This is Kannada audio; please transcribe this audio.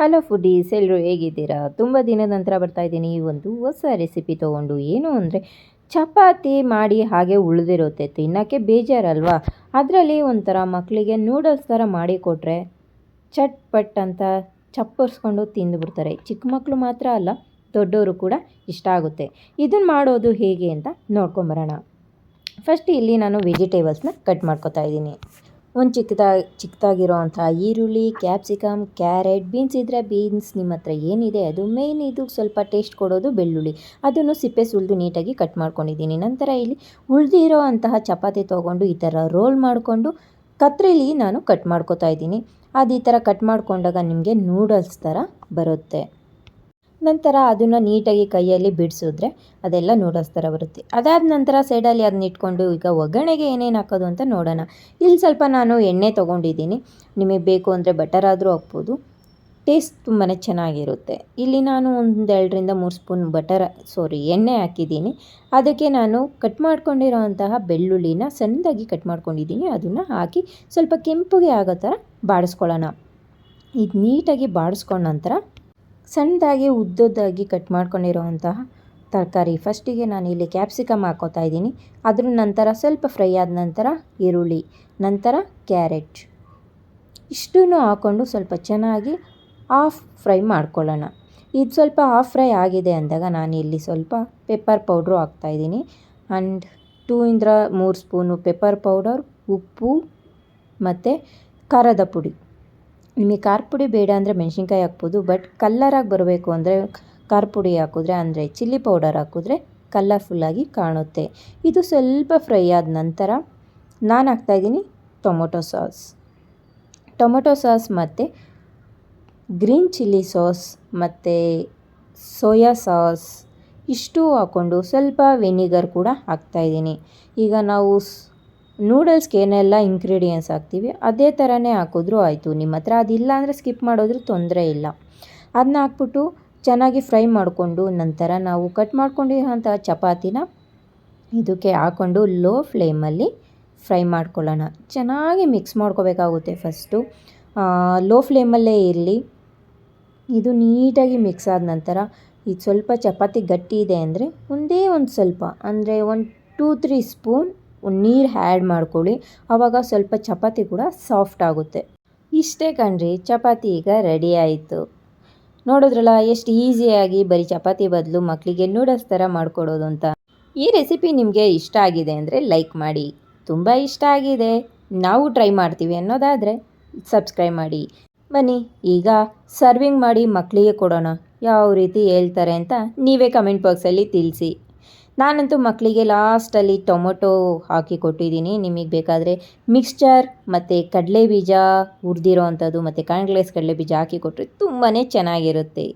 ಹಲೋ ಫುಡೀಸ್ ಎಲ್ಲರೂ ಹೇಗಿದ್ದೀರಾ? ತುಂಬ ದಿನದ ನಂತರ ಬರ್ತಾ ಇದ್ದೀನಿ. ಈ ಒಂದು ಹೊಸ ರೆಸಿಪಿ ತೊಗೊಂಡು ಏನು ಅಂದರೆ ಚಪಾತಿ ಮಾಡಿ ಹಾಗೆ ಉಳಿದಿರುತ್ತೆ. ತಿನ್ನೋಕ್ಕೆ ಬೇಜಾರಲ್ವಾ? ಅದರಲ್ಲಿ ಒಂಥರ ಮಕ್ಕಳಿಗೆ ನೂಡಲ್ಸ್ ಥರ ಮಾಡಿ ಕೊಟ್ಟರೆ ಚಟ್ಪಟ್ ಅಂತ ಚಪ್ಪರ್ಸ್ಕೊಂಡು ತಿಂದುಬಿಡ್ತಾರೆ ಚಿಕ್ಕ ಮಕ್ಕಳು ಮಾತ್ರ ಅಲ್ಲ ದೊಡ್ಡವರು ಕೂಡ ಇಷ್ಟ ಆಗುತ್ತೆ. ಇದನ್ನು ಮಾಡೋದು ಹೇಗೆ ಅಂತ ನೋಡ್ಕೊಂಬರೋಣ. ಫಸ್ಟ್ ಇಲ್ಲಿ ನಾನು ವೆಜಿಟೇಬಲ್ಸ್ನ ಕಟ್ ಮಾಡ್ಕೊತಾ ಇದ್ದೀನಿ. ಒಂದು ಚಿಕ್ಕದಾಗಿ ಚಿಕ್ಕದಾಗಿರೋವಂಥ ಈರುಳ್ಳಿ, ಕ್ಯಾಪ್ಸಿಕಮ್, ಕ್ಯಾರೆಟ್, ಬೀನ್ಸ್ ಇದ್ದರೆ ಬೀನ್ಸ್ ನಿಮ್ಮ ಹತ್ರ ಏನಿದೆ ಅದು ಮೇಯ್ನ್ ಇದು ಸ್ವಲ್ಪ ಟೇಸ್ಟ್ ಕೊಡೋದು ಬೆಳ್ಳುಳ್ಳಿ. ಅದನ್ನು ಸಿಪ್ಪೆ ಸುಲಿದು ನೀಟಾಗಿ ಕಟ್ ಮಾಡ್ಕೊಂಡಿದ್ದೀನಿ. ನಂತರ ಇಲ್ಲಿ ಉಳಿದಿರೋ ಅಂತಹ ಚಪಾತಿ ತೊಗೊಂಡು ಈ ಥರ ರೋಲ್ ಮಾಡಿಕೊಂಡು ಕತ್ರಿಲಿ ನಾನು ಕಟ್ ಮಾಡ್ಕೋತಾ ಇದ್ದೀನಿ. ಅದು ಈ ಥರ ಕಟ್ ಮಾಡಿಕೊಂಡಾಗ ನಿಮಗೆ ನೂಡಲ್ಸ್ ಥರ ಬರುತ್ತೆ. ನಂತರ ಅದನ್ನು ನೀಟಾಗಿ ಕೈಯಲ್ಲಿ ಬಿಡಿಸಿದ್ರೆ ಅದೆಲ್ಲ ನೂಡಲ್ಸ್ ಥರ ಬರುತ್ತೆ ಅದಾದ ನಂತರ ಸೈಡಲ್ಲಿ ಅದನ್ನ ಇಟ್ಕೊಂಡು ಈಗ ಒಗ್ಗರಣೆಗೆ ಏನೇನು ಹಾಕೋದು ಅಂತ ನೋಡೋಣ. ಇಲ್ಲಿ ಸ್ವಲ್ಪ ನಾನು ಎಣ್ಣೆ ತೊಗೊಂಡಿದ್ದೀನಿ. ನಿಮಗೆ ಬೇಕು ಅಂದರೆ ಬಟರ್ ಆದರೂ ಹಾಕ್ಬೋದು. ಟೇಸ್ಟ್ ತುಂಬಾ ಚೆನ್ನಾಗಿರುತ್ತೆ. ಇಲ್ಲಿ ನಾನು ಒಂದು ಎರಡರಿಂದ ಮೂರು ಸ್ಪೂನ್ ಬಟರ್ ಸಾರಿ ಎಣ್ಣೆ ಹಾಕಿದ್ದೀನಿ. ಅದಕ್ಕೆ ನಾನು ಕಟ್ ಮಾಡ್ಕೊಂಡಿರೋ ಅಂತಹ ಬೆಳ್ಳುಳ್ಳಿನ ಸಣ್ಣದಾಗಿ ಕಟ್ ಮಾಡ್ಕೊಂಡಿದ್ದೀನಿ. ಅದನ್ನು ಹಾಕಿ ಸ್ವಲ್ಪ ಕೆಂಪುಗೆ ಆಗೋ ಥರ ಬಾಡಿಸ್ಕೊಳ್ಳೋಣ. ಇದು ನೀಟಾಗಿ ಬಾಡಿಸ್ಕೊಂಡ ನಂತರ ಸಣ್ಣದಾಗಿ ಉದ್ದದ್ದಾಗಿ ಕಟ್ ಮಾಡ್ಕೊಂಡಿರೋವಂತಹ ತರಕಾರಿ. ಫಸ್ಟಿಗೆ ಇಲ್ಲಿ ಕ್ಯಾಪ್ಸಿಕಮ್ ಹಾಕೋತಾ ಇದ್ದೀನಿ. ಅದ್ರ ನಂತರ ಸ್ವಲ್ಪ ಫ್ರೈ ಆದ ನಂತರ ಈರುಳ್ಳಿ, ನಂತರ ಕ್ಯಾರೆಟ್ ಇಷ್ಟೂ ಹಾಕ್ಕೊಂಡು ಸ್ವಲ್ಪ ಚೆನ್ನಾಗಿ ಆಫ್ ಫ್ರೈ ಮಾಡ್ಕೊಳ್ಳೋಣ. ಇದು ಸ್ವಲ್ಪ ಆಫ್ ಫ್ರೈ ಆಗಿದೆ ಅಂದಾಗ ನಾನು ಇಲ್ಲಿ ಸ್ವಲ್ಪ ಪೆಪ್ಪರ್ ಪೌಡ್ರು ಹಾಕ್ತಾಯಿದ್ದೀನಿ ಆ್ಯಂಡ್ ಟೂ ಇಂದ್ರ ಮೂರು ಸ್ಪೂನು ಪೆಪ್ಪರ್ ಪೌಡರ್ ಉಪ್ಪು ಮತ್ತು ಖಾರದ ಪುಡಿ. ನಿಮಗೆ ಖಾರ ಪುಡಿ ಬೇಡ ಅಂದರೆ ಮೆಣಸಿನ್ಕಾಯಿ ಹಾಕ್ಬೋದು ಬಟ್ ಕಲ್ಲರಾಗಿ ಬರಬೇಕು ಅಂದರೆ ಖಾರ ಪುಡಿ ಹಾಕಿದ್ರೆ ಅಂದರೆ ಚಿಲ್ಲಿ ಪೌಡರ್ ಹಾಕಿದ್ರೆ ಕಲರ್ಫುಲ್ಲಾಗಿ ಕಾಣುತ್ತೆ. ಇದು ಸ್ವಲ್ಪ ಫ್ರೈ ಆದ ನಂತರ ನಾನು ಹಾಕ್ತಾಯಿದ್ದೀನಿ ಟೊಮೊಟೊ ಸಾಸ್. ಟೊಮೊಟೊ ಸಾಸ್ ಮತ್ತು ಗ್ರೀನ್ ಚಿಲ್ಲಿ ಸಾಸ್ ಮತ್ತು ಸೋಯಾ ಸಾಸ್ ಇಷ್ಟು ಹಾಕ್ಕೊಂಡು ಸ್ವಲ್ಪ ವಿನಿಗರ್ ಕೂಡ ಹಾಕ್ತಾಯಿದ್ದೀನಿ ಈಗ ನಾವು ನೂಡಲ್ಸ್ಗೆ ಏನೆಲ್ಲ ಇಂಗ್ರೀಡಿಯೆಂಟ್ಸ್ ಹಾಕ್ತೀವಿ, ಅದೇ ಥರನೇ ಹಾಕಿದ್ರೂ ಆಯಿತು. ನಿಮ್ಮ ಹತ್ರ ಅದಿಲ್ಲ ಅಂದರೆ ಸ್ಕಿಪ್ ಮಾಡೋದ್ರೂ ತೊಂದರೆ ಇಲ್ಲ. ಅದನ್ನ ಹಾಕ್ಬಿಟ್ಟು ಚೆನ್ನಾಗಿ ಫ್ರೈ ಮಾಡಿಕೊಂಡು ನಂತರ ನಾವು ಕಟ್ ಮಾಡ್ಕೊಂಡಿರೋಂಥ ಚಪಾತಿನ ಇದಕ್ಕೆ ಹಾಕ್ಕೊಂಡು ಲೋ ಫ್ಲೇಮಲ್ಲಿ ಫ್ರೈ ಮಾಡ್ಕೊಳ್ಳೋಣ. ಚೆನ್ನಾಗಿ ಮಿಕ್ಸ್ ಮಾಡ್ಕೋಬೇಕಾಗುತ್ತೆ ಫಸ್ಟು ಲೋ ಫ್ಲೇಮಲ್ಲೇ ಇರಲಿ. ಇದು ನೀಟಾಗಿ ಮಿಕ್ಸ್ ಆದ ನಂತರ ಇದು ಸ್ವಲ್ಪ ಚಪಾತಿ ಗಟ್ಟಿ ಇದೆ ಅಂದರೆ ಒಂದೇ ಒಂದು ಸ್ವಲ್ಪ, ಅಂದರೆ ಒಂದು ಟೂ ತ್ರೀ ಸ್ಪೂನ್ ನೀರು ಆ್ಯಡ್ ಮಾಡ್ಕೊಳ್ಳಿ. ಆವಾಗ ಸ್ವಲ್ಪ ಚಪಾತಿ ಕೂಡ ಸಾಫ್ಟ್ ಆಗುತ್ತೆ. ಇಷ್ಟೇ ಕಣ್ರಿ, ಚಪಾತಿ ಈಗ ರೆಡಿ ಆಯಿತು. ನೋಡಿದ್ರಲ್ಲ, ಎಷ್ಟು ಈಸಿಯಾಗಿ ಬರೀ ಚಪಾತಿ ಬದಲು ಮಕ್ಕಳಿಗೆ ನೂಡಲ್ಸ್ ಥರ ಮಾಡಿಕೊಡೋದು ಅಂತ. ಈ ರೆಸಿಪಿ ನಿಮಗೆ ಇಷ್ಟ ಆಗಿದೆ ಅಂದರೆ ಲೈಕ್ ಮಾಡಿ. ತುಂಬ ಇಷ್ಟ ಆಗಿದೆ. ನಾವು ಟ್ರೈ ಮಾಡ್ತೀವಿ ಅನ್ನೋದಾದರೆ ಸಬ್ಸ್ಕ್ರೈಬ್ ಮಾಡಿ. ಬನ್ನಿ, ಈಗ ಸರ್ವಿಂಗ್ ಮಾಡಿ ಮಕ್ಕಳಿಗೆ ಕೊಡೋಣ. ಯಾವ ರೀತಿ ಹೇಳ್ತಾರೆ ಅಂತ ನೀವೇ ಕಮೆಂಟ್ ಬಾಕ್ಸಲ್ಲಿ ತಿಳಿಸಿ. ನಾನಂತೂ ಮಕ್ಕಳಿಗೆ ಲಾಸ್ಟಲ್ಲಿ ಟೊಮೊಟೊ ಹಾಕಿ ಕೊಟ್ಟಿದ್ದೀನಿ. ನಿಮಗೆ ಬೇಕಾದರೆ ಮಿಕ್ಸ್ಚರ್ ಮತ್ತು ಕಡಲೆ ಬೀಜ ಹುರಿದಿರೋ ಅಂಥದ್ದು ಮತ್ತು ಕಾಣ್ಗ್ಲೇಸ್ ಕಡಲೆ ಬೀಜ ಹಾಕಿ ಕೊಟ್ಟರೆ ತುಂಬಾ ಚೆನ್ನಾಗಿರುತ್ತೆ.